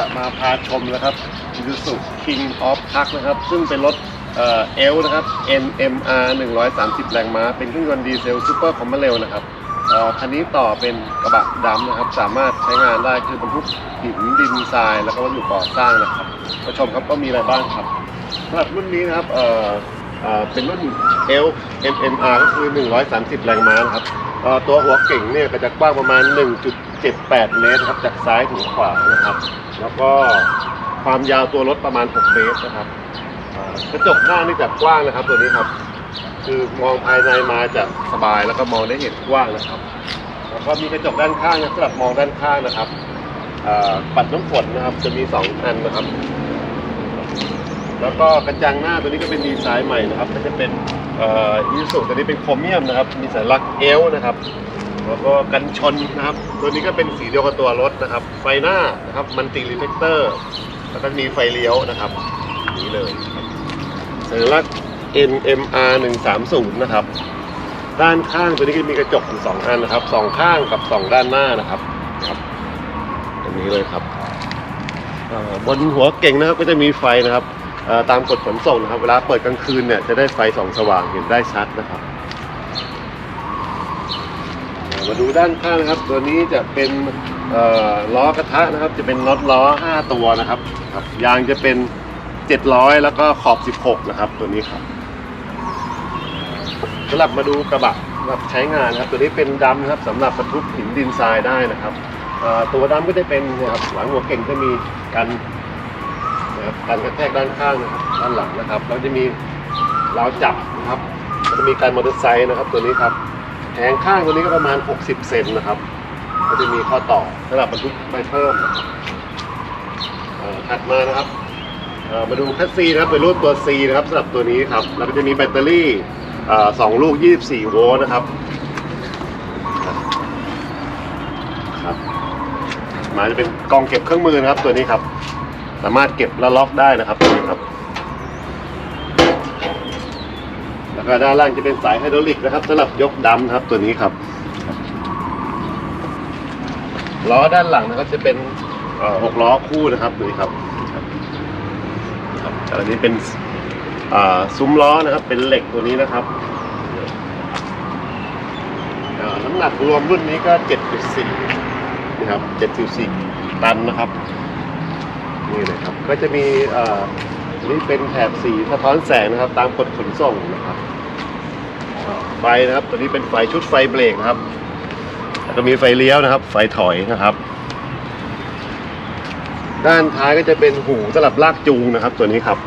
จะมาพาชมนะครับ Isuzu King of Truck นะครับ ซึ่งเป็นรถเอ่อลนะครับ NMR 130 แรงม้า เป็นเครื่องยนต์ดีเซลซูเปอร์คอมเมเร็วนะครับเอ่อคันนี้ต่อเป็นกระบะดำนะครับ สามารถใช้งานได้คือบรรทุกหินดินทราย แล้วก็วัสดุก่อสร้างนะครับมาชมครับว่ามีอะไรบ้างครับสำหรับรุ่นนี้นะครับเอ่อเอ่อเป็นรุ่น L NMR ก็คือ 130 แรงม้านะครับ ตัวหัวเก่งเนี่ยก็จะกว้างประมาณ 1.78 เมตรครับจากซ้ายถึงขวานะครับ แล้วก็ความยาวตัวรถประมาณ 6 เมตรนะครับกระจกหน้านี่จะกว้างนะครับตัวนี้ครับ คือมองภายในมาจะสบายแล้วก็มองได้เห็นกว้างนะครับ แล้วก็มีกระจกด้านข้างนะสำหรับมองด้านข้างนะครับปัดน้ำฝนนะครับจะมีสองอันนะครับ แล้วก็กระจังหน้าตัวนี้ก็เป็นดีไซน์ใหม่นะครับ ก็จะเป็น อ่อยูสุตัวนี้เป็นโครเมียมนะครับ มีสัญลักษณ์เอลนะครับ แล้วก็กันชนนะครับ ตัวนี้ก็เป็นสีเดียวกับตัวรถนะครับ ไฟหน้านะครับ มันติรีเฟกเตอร์ แล้วก็มีไฟเลี้ยวนะครับ นี่เลยครับสัญลักษณ์ NMR 130นะครับ ด้านข้างตัวนี้ก็มีกระจกอยู่สองอันนะครับสองข้างกับสองด้านหน้านะครับครับตรงนี้เลยครับบนหัวเก่งนะครับก็จะมีไฟนะครับ ตามกฎขนส่งนะครับ เวลาเปิดกลางคืนเนี่ยจะได้ไฟส่องสว่างเห็นได้ชัดนะครับมาดูด้านข้างนะครับ ตัวนี้จะเป็นล้อกระทะนะครับ จะเป็นน็อตล้อ 5 ตัวนะครับครับยางจะเป็น 700 แล้วก็ขอบ 16 นะครับ ตัวนี้ครับสำหรับมาดูกระบะสำหรับใช้งานนะครับ ตัวนี้เป็นดำนะครับสำหรับบรรทุกหินดินทรายได้นะครับตัวดำก็จะเป็นนะครับหลังหัวเก่งจะมีกัน นะครับกันกระแทกด้านข้างนะครับด้านหลังนะครับแล้วจะมีราวจับนะครับแล้วจะมีการมอเตอร์ไซค์นะครับ ตัวนี้ครับแผงข้างตัวนี้ก็ประมาณ 60 เซนนะครับก็จะมีข้อต่อสำหรับบรรทุกไปเพิ่มนะครับถัดมานะครับมาดูคัสซีนะครับเป็นรูปตัว C นะครับสำหรับตัวนี้ครับแล้วก็จะมีแบตเตอรี่สองลูก 24 โวลต์นะครับครับมาจะเป็นกล่องเก็บเครื่องมือนะครับตัวนี้ครับ สามารถเก็บแล้วล็อกได้นะครับตัวนี้ครับ แล้วก็ด้านล่างจะเป็นสายไฮดรอลิกนะครับสำหรับยกดำนะครับตัวนี้ครับล้อด้านหลังนะครับจะเป็นหกล้อคู่นะครับตัวนี้ครับอันนี้เป็นซุ้มล้อนะครับ เป็นเหล็กตัวนี้นะครับน้ำหนักรวมรุ่นนี้ก็ 7.4 นะครับ 7.4 ตันนะครับ นี่เลยครับ ก็จะมีอ่าอันนี่เป็นแถบสีสะท้อนแสงนะครับ ตามกฎขนส่งนะครับไฟนะครับ ตัวนี้เป็นไฟชุดไฟเบรกนะครับแล้วก็มีไฟเลี้ยวนะครับ ไฟถอยนะครับ ด้านท้ายก็จะเป็นหูสำหรับลากจูงนะครับ ตัวนี้ครับ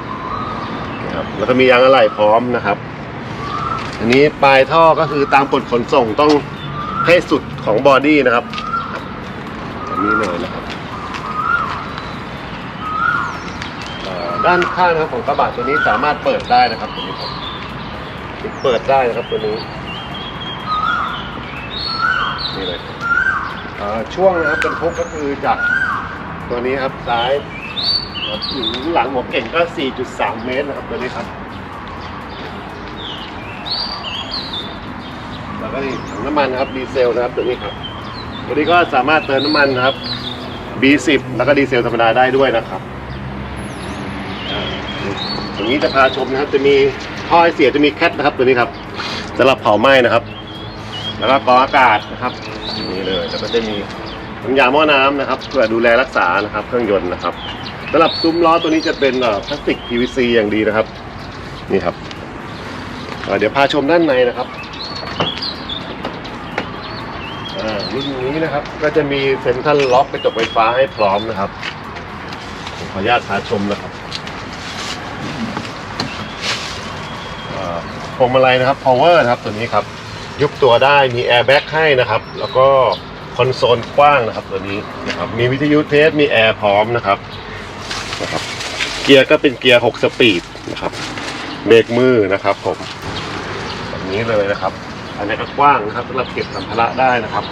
นะครับ แล้วก็มียางอะไหล่พร้อมนะครับ อันนี้ปลายท่อก็คือตามกฎขนส่งต้องให้สุดของบอดี้นะครับอันนี้เลยนะครับเอ่อ ด้านข้างนะครับของกระบะตัวนี้สามารถเปิดได้นะครับตัวนี้ครับเปิดได้นะครับตัวนี้นี่เลยช่วงนะครับเป็นพุกก็คือจากตัวนี้ครับซ้ายถึงหลังหัวเก่งก็ 4.3 เมตรนะครับตัวนี้ครับแล้วก็นี่ถังน้ำมันนะครับดีเซลนะครับตัวนี้ครับตัวนี้ก็สามารถเติมน้ำมันนะครับ B10 แล้วก็ดีเซลธรรมดาได้ด้วยนะครับ ตรงนี้จะพาชมนะครับ จะมีท่อไอเสียจะมีแคทนะครับ ตัวนี้ครับสำหรับเผาไหม้นะครับ แล้วก็กรองอากาศนะครับนี่เลยแล้วก็จะมีน้ำยาหม้อน้ำนะครับ เพื่อดูแลรักษานะครับเครื่องยนต์นะครับสำหรับซุ้มล้อตัวนี้จะเป็นพลาสติก PVC อย่างดีนะครับ นี่ครับเดี๋ยวพาชมด้านในนะครับอ่ารุ่นนี้นะครับ ก็จะมีเซ็นทรัลล็อกกระจกไฟฟ้าให้พร้อมนะครับขออนุญาตพาชมนะครับ พวงมาลัยนะครับ power นะครับตัวนี้ครับยุบตัวได้มีแอร์แบ็กให้นะครับ แล้วก็คอนโซลกว้างนะครับตัวนี้นะครับมีวิทยุเทสมีแอร์พร้อมนะครับนะครับ เกียร์ก็เป็นเกียร์ 6 สปีดนะครับเบรกมือนะครับผมแบบนี้เลยนะครับ อันนี้ก็กว้างนะครับสำหรับเก็บสัมภาระได้นะครับ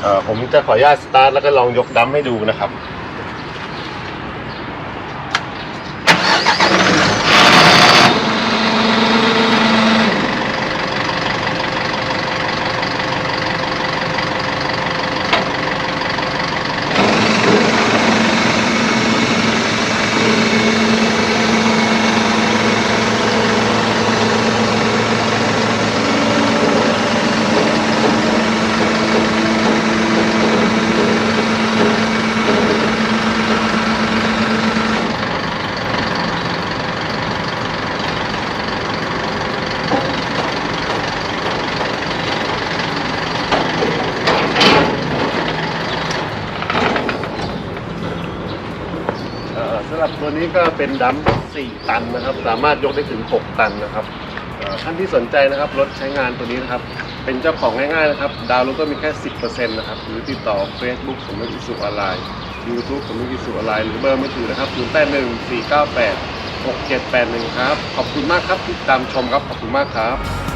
เอ่อผมจะขออนุญาตสตาร์ทแล้วก็ลองยกดัมให้ดูนะครับ ตัวนี้ก็เป็นดัมป์4ตันนะครับ สามารถยกได้ถึง 6 ตันนะครับเอ่อท่านที่สนใจนะครับรถใช้งานตัวนี้นะครับ เป็นเจ้าของง่ายๆนะครับ ดาวน์โหลดก็มีแค่ 10%นะครับ หรือติดต่อ Facebook สมมติอิสุออนไลน์ YouTube สมมติอิสุออนไลน์หรือเบอร์มือถือนะครับ0 8 1 4 9 8 6 7 8 1 ครับ ขอบคุณมากครับที่ตามชมครับ ขอบคุณมากครับ